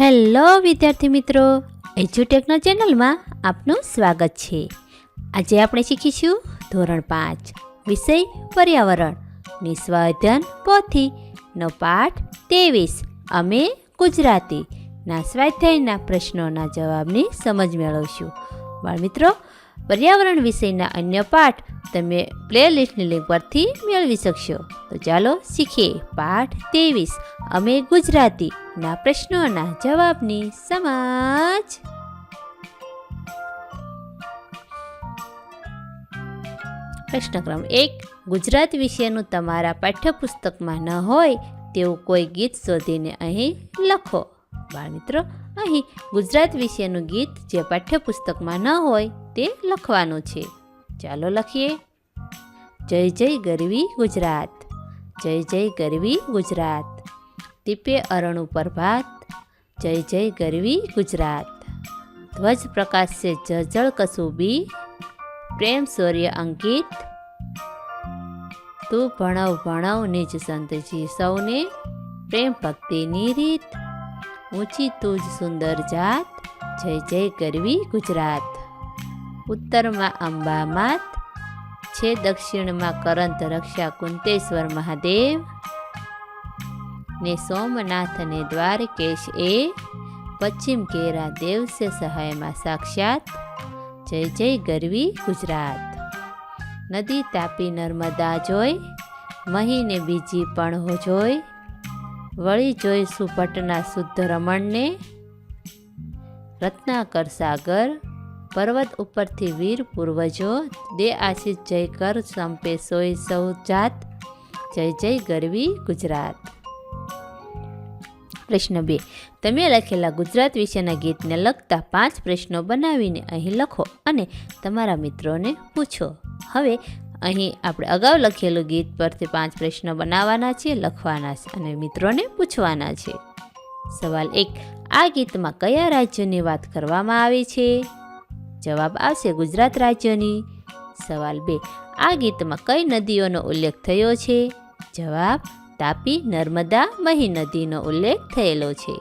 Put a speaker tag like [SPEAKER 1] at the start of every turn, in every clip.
[SPEAKER 1] Hello વિદ્યાર્થી મિત્રો એજ્યુટેકનો ચેનલમાં આપનું સ્વાગત છે. આજે આપણે શીખીશું ધોરણ પાંચ, વિષય પર્યાવરણ, નિસ્વાધ્યાન પોથી, નો પાઠ ત્રેવીસ, અમે ગુજરાતી, ના સ્વાધ્યાયના પ્રશ્નોના જવાબની સમજ મેળવશું. બાળમિત્રો પર્યાવરણ વિષયના અન્ય પાઠ તમે પ્લેલિસ્ટની લિંક પરથી મેળવી શકશો. તો ચાલો શીખીએ પાઠ ત્રેવીસ, અમે ગુજરાતી ના પ્રશ્નોના જવાબની સમાજ. પ્રશ્ન ક્રમ એક, ગુજરાત વિષયનું તમારા પાઠ્યપુસ્તકમાં ન હોય તેવું કોઈ ગીત શોધીને અહીં લખો. બાળમિત્રો અહીં ગુજરાત વિષયનું ગીત જે પાઠ્યપુસ્તકમાં ન હોય તે લખવાનું છે. ચાલો લખીએ. જય જય ગરવી ગુજરાત. જય જય ગરવી ગુજરાત. દીપે અરણું પ્રભાત જય જય ગરવી ગુજરાત. ધ્વજ પ્રકાશે જજળ કસુબી. પ્રેમ સૂર્ય અંકિત. તું ભણવ ભણવ નિજ સંતજી સૌને. પ્રેમ ભક્તિની રીત ઊંચી તુજ સુંદર જાત. જય જય ગરવી ગુજરાત. ઉત્તરમાં અંબા માત છે દક્ષિણમાં કરંત રક્ષા કુંતેશ્વર મહાદેવ. ને સોમનાથ અને દ્વારકેશ એ પશ્ચિમ કેરા દેવસે સહાયમાં સાક્ષાત જય જય ગરવી ગુજરાત. નદી તાપી નર્મદા જોઈ, મહીને બીજી પણ હો જોઈ, વળી જોઈ સુપટના શુદ્ધ રમણને, રત્નાકર સાગર, પર્વત ઉપરથી વીર પૂર્વજો, દે આશીષ જય કર સંપે સોય સૌ જાત જય જય ગરવી ગુજરાત. પ્રશ્ન બે. તમે લખેલા ગુજરાત વિશેના ગીતને લગતા પાંચ પ્રશ્નો બનાવીને અહીં લખો અને તમારા મિત્રોને પૂછો. હવે અહીં આપણે અગાઉ લખેલું ગીત પરથી પાંચ પ્રશ્નો બનાવવાના છે, લખવાના છે અને મિત્રોને પૂછવાના છે. સવાલ એક. આ ગીતમાં કયા રાજ્યની વાત કરવામાં આવી છે? જવાબ આવશે ગુજરાત રાજ્યની. સવાલ બે. આ ગીતમાં કઈ નદીઓનો ઉલ્લેખ થયો છે? જવાબ તાપી નર્મદા મહી નદીનો ઉલ્લેખ થયેલો છે.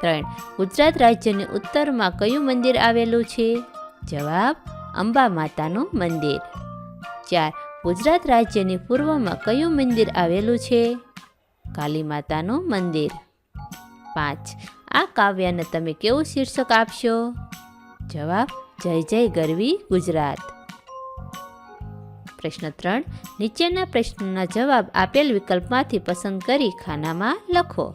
[SPEAKER 1] ત્રણ. ગુજરાત રાજ્યની ઉત્તરમાં કયું મંદિર આવેલું છે? જવાબ અંબા માતાનું મંદિર. ચાર. ગુજરાત રાજ્યની પૂર્વમાં કયું મંદિર આવેલું છે? કાલી માતાનું મંદિર. પાંચ. આ કાવ્યને તમે કેવું શીર્ષક આપશો? જવાબ, જય જય ગરવી ગુજરાત. પ્રશ્ન ત્રણ, નીચેના પ્રશ્નના જવાબ આપેલ વિકલ્પમાંથી પસંદ કરી ખાનામાં લખો.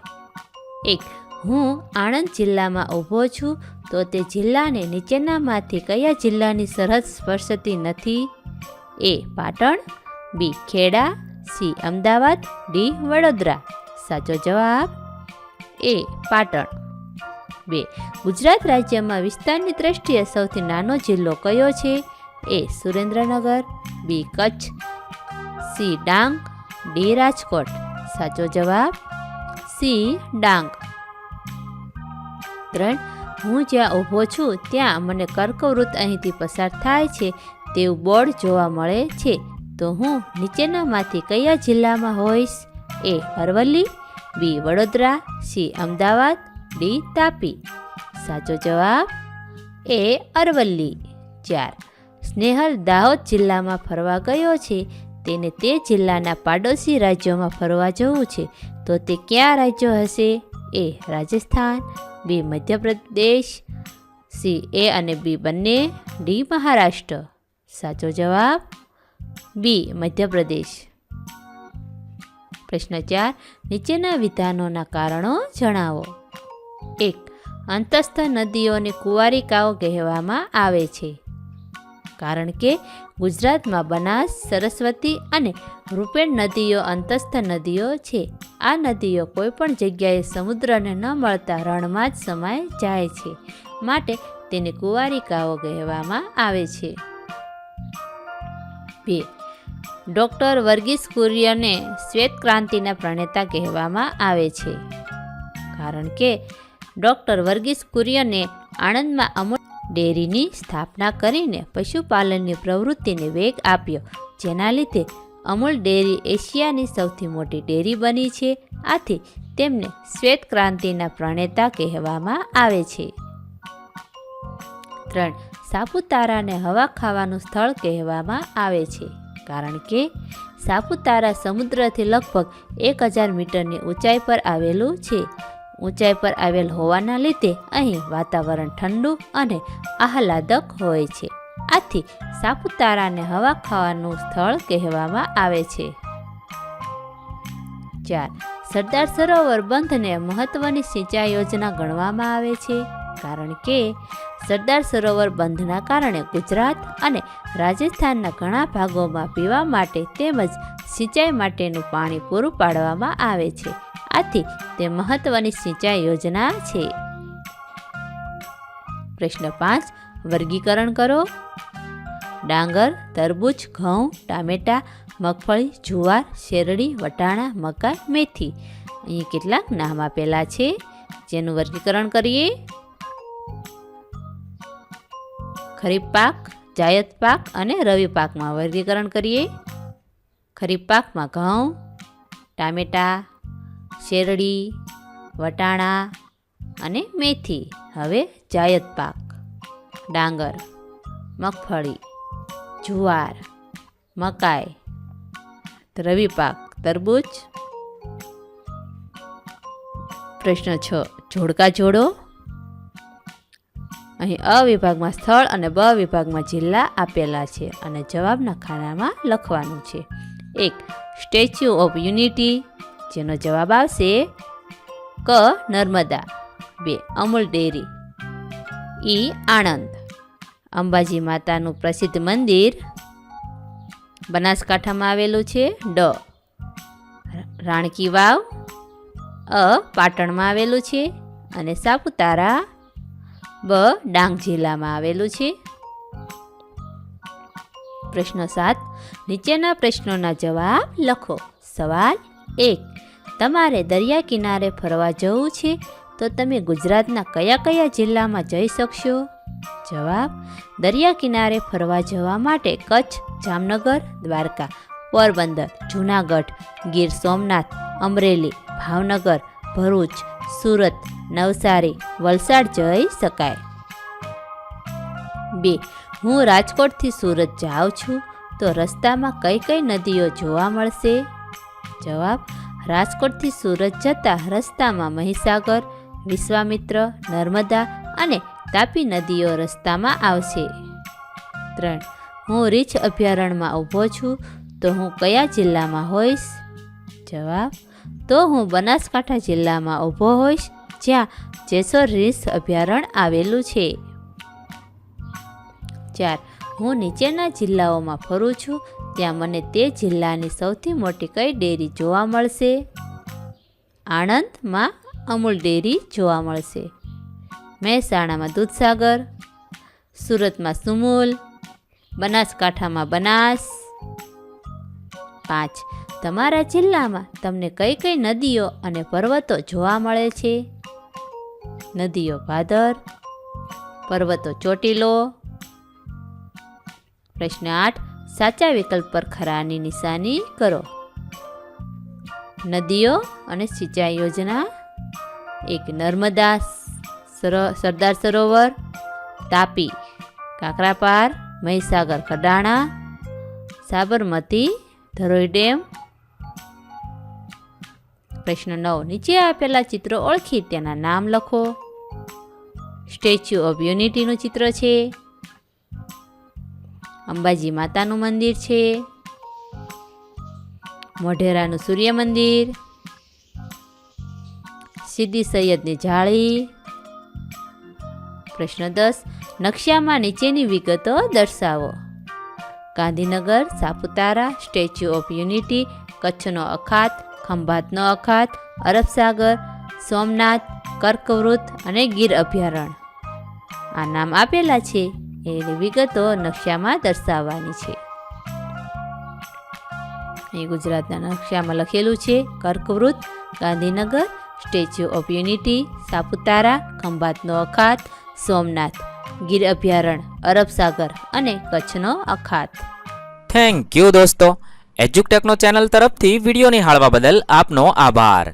[SPEAKER 1] એક, હું આણંદ જિલ્લામાં ઊભો છું, તો તે જિલ્લાને નીચેનામાંથી કયા જિલ્લાની સરહદ સ્પર્શતી નથી? A, Patan, B, Kheda, C, Ahmedabad, D, Vadodara. સાચો જવાબ? એ, પાટણ. બે, ગુજરાત રાજ્યમાં વિસ્તારની દ્રષ્ટિએ સૌથી નાનો જિલ્લો કયો છે? A, Surendranagar. B Kutch C, Dang. D, Rajkot. સાચો જવાબ? સી, ડાંગ. ત્રણ, હું જ્યાં ઊભો છું, ત્યાં મને કર્કવૃત્ત અહીંથી પસાર થાય છે, તેવું બોર્ડ જોવા મળે છે. તો હું નીચેનામાંથી કયા જિલ્લામાં હોઈશ? A, Aravalli, B, Vadodara, C, Ahmedabad, D, Tapi. સાચો જવાબ? એ, અરવલ્લી. ચાર. સ્નેહલ દાહોદ જિલ્લામાં ફરવા ગયો છે. તેને તે જિલ્લાના પાડોશી રાજ્યોમાં ફરવા જવું છે. તો તે કયા રાજ્યો હશે? A Rajasthan, B Madhya Pradesh, C A અને બી બંને, ડી મહારાષ્ટ્ર. સાચો જવાબ? બી મધ્યપ્રદેશ. પ્રશ્ન ચાર, નીચેના વિધાનોના કારણો જણાવો. એક, અંતસ્થ નદીઓને કુંવારિકાઓ કહેવામાં આવે છે. કારણ કે ગુજરાતમાં બનાસ, સરસ્વતી અને રૂપેણ નદીઓ અંતસ્થ નદીઓ છે. આ નદીઓ કોઈપણ જગ્યાએ સમુદ્રને ન મળતા રણમાં જ સમાય જાય છે, માટે તેને કુંવારિકાઓ કહેવામાં આવે છે. બે. ડૉક્ટર વર્ગીસ કુરિયને શ્વેત ક્રાંતિના પ્રણેતા કહેવામાં આવે છે. કારણ કે ડૉક્ટર વર્ગીસ કુરિયને આણંદમાં અમૂલ ડેરીની સ્થાપના કરીને પશુપાલનની પ્રવૃત્તિને વેગ આપ્યો, જેના લીધે અમૂલ ડેરી એશિયાની સૌથી મોટી ડેરી બની છે. આથી તેમને શ્વેત ક્રાંતિના પ્રણેતા કહેવામાં આવે છે. ત્રણ, સાપુતારાને હવા ખાવાનું સ્થળ કહેવામાં આવે છે, કારણ કે સાપુતારા સમુદ્રથી લગભગ એક હજાર મીટરની ઊંચાઈ પર આવેલું છે. ઊંચાઈ પર આવેલ હોવાના લીધે અહીં વાતાવરણ ઠંડુ અને આહલાદક હોય છે. આથી સાપુતારાને હવા ખાવાનું સ્થળ કહેવામાં આવે છે. ચાર. સરદાર સરોવર બંધને મહત્વની સિંચાઈ યોજના ગણવામાં આવે છે. કારણ કે સરદાર સરોવર બંધના કારણે ગુજરાત અને રાજસ્થાનના ઘણા ભાગોમાં પીવા માટે તેમજ સિંચાઈ માટેનું પાણી પૂરું પાડવામાં આવે છે. આથી તે મહત્વની સિંચાઈ યોજના છે. પ્રશ્ન પાંચ, વર્ગીકરણ કરો. ડાંગર, તરબૂચ, ઘઉં, ટામેટાં, મગફળી, જુવાર, શેરડી, વટાણા, મકાઈ, મેથી, અહીં કેટલાક નામ આપેલા છે. જેનું વર્ગીકરણ કરીએ. ખરીફ પાક, જાયદ પાક અને રવિ પાકમાં વર્ગીકરણ કરીએ. ખરીફ પાકમાં ઘઉં, ટામેટાં, શેરડી, વટાણા અને મેથી. હવે જાયદ પાક, ડાંગર, મગફળી, જુવાર, મકાઈ, રવિ પાક, તરબૂચ. પ્રશ્ન છ, જોડકા જોડો. અહીં અ વિભાગમાં સ્થળ અને બ વિભાગમાં જિલ્લા આપેલા છે અને જવાબના ખાનામાં લખવાનું છે. એક, સ્ટેચ્યુ ઓફ યુનિટી, જેનો જવાબ આવશે ક, નર્મદા. બે, અમૂલ ડેરી. ઈ આણંદ. અંબાજી માતાનું પ્રસિદ્ધ મંદિર બનાસકાંઠામાં આવેલું છે. ડ, રાણકી વાવ. અ, પાટણમાં આવેલું છે અને સાપુતારા બ ડાંગ જિલ્લામાં આવેલું છે. પ્રશ્ન સાત, નીચેના પ્રશ્નોના જવાબ લખો. સવાલ એક, તમારે દરિયા કિનારે ફરવા જવું છે તો તમે ગુજરાતના કયા કયા જિલ્લામાં જઈ શકશો? જવાબ, દરિયા કિનારે ફરવા જવા માટે કચ્છ, જામનગર, દ્વારકા, પોરબંદર, જૂનાગઢ, ગીર સોમનાથ, અમરેલી, ભાવનગર, ભરૂચ, સુરત નવસારી, વલસાડ જઈ શકાય. બે, હું રાજકોટથી સુરત જાઉં છું, તો રસ્તામાં કઈ કઈ નદીઓ જોવા મળશે? જવાબ, રાજકોટથી સુરત જતા રસ્તામાં મહીસાગર, વિશ્વામિત્ર, નર્મદા અને તાપી નદીઓ રસ્તામાં આવશે. ત્રણ, હું રીછ અભયારણ્યમાં ઊભો છું, તો હું કયા જિલ્લામાં હોઈશ? જવાબ, તો હું બનાસકાંઠા જિલ્લામાં ઊભો હોઈશ જ્યાં જેસોર રીસ અભયારણ્ય આવેલું છે. ચાર, હું નીચેના જિલ્લાઓમાં ફરું છું, ત્યાં મને તે જિલ્લાની સૌથી મોટી કઈ ડેરી જોવા મળશે? આણંદમાં અમૂલ ડેરી જોવા મળશે. મહેસાણામાં દૂધસાગર, સુરતમાં સુમૂલ, બનાસકાંઠામાં બનાસ. પાંચ, તમારા જિલ્લામાં તમને કઈ કઈ નદીઓ અને પર્વતો જોવા મળે છે? નદીઓ ભાદર, પર્વતો ચોટીલો. પ્રશ્ન આઠ, સાચા વિકલ્પ પર ખરાની નિશાની કરો. નદીઓ અને સિંચાઈ યોજના. એક નર્મદા સરો- સરદાર સરોવર, તાપી કાકરાપાર, મહીસાગર કડાણા સાબરમતી ધરોઈ ડેમ. પ્રશ્ન નવ, નીચે આપેલા ચિત્રો ઓળખી તેના નામ લખો. સ્ટેચ્યુ ઓફ યુનિટીનું ચિત્ર છે. અંબાજી માતાનું મંદિર છે. મોઢેરાનું સૂર્ય મંદિર. સિદ્ધિ સૈયદની જાળી. પ્રશ્ન દસ, નકશામાં નીચેની વિગતો દર્શાવો. Gandhinagar, Saputara, statue of unity, કચ્છનો અખાત, ખંભાતનો અખાત, અરબસાગર, સોમનાથ કર્કવૃત અને ગીર અભયારણ્ય. આ નામ આપેલા છે એની વિગતો નકશામાં દર્શાવવાની છે. એ ગુજરાતના નકશામાં લખેલું છે કર્કવૃત Gandhinagar, statue of unity, Saputara, ખંભાતનો અખાત, સોમનાથ, ગીર અભયારણ્ય, અરબ સાગર અને કચ્છનો અખાત.
[SPEAKER 2] થેન્ક યુ દોસ્તો. એજ્યુકટેકનો ચેનલ તરફથી વીડિયો નિહાળવા બદલ આપનો આભાર.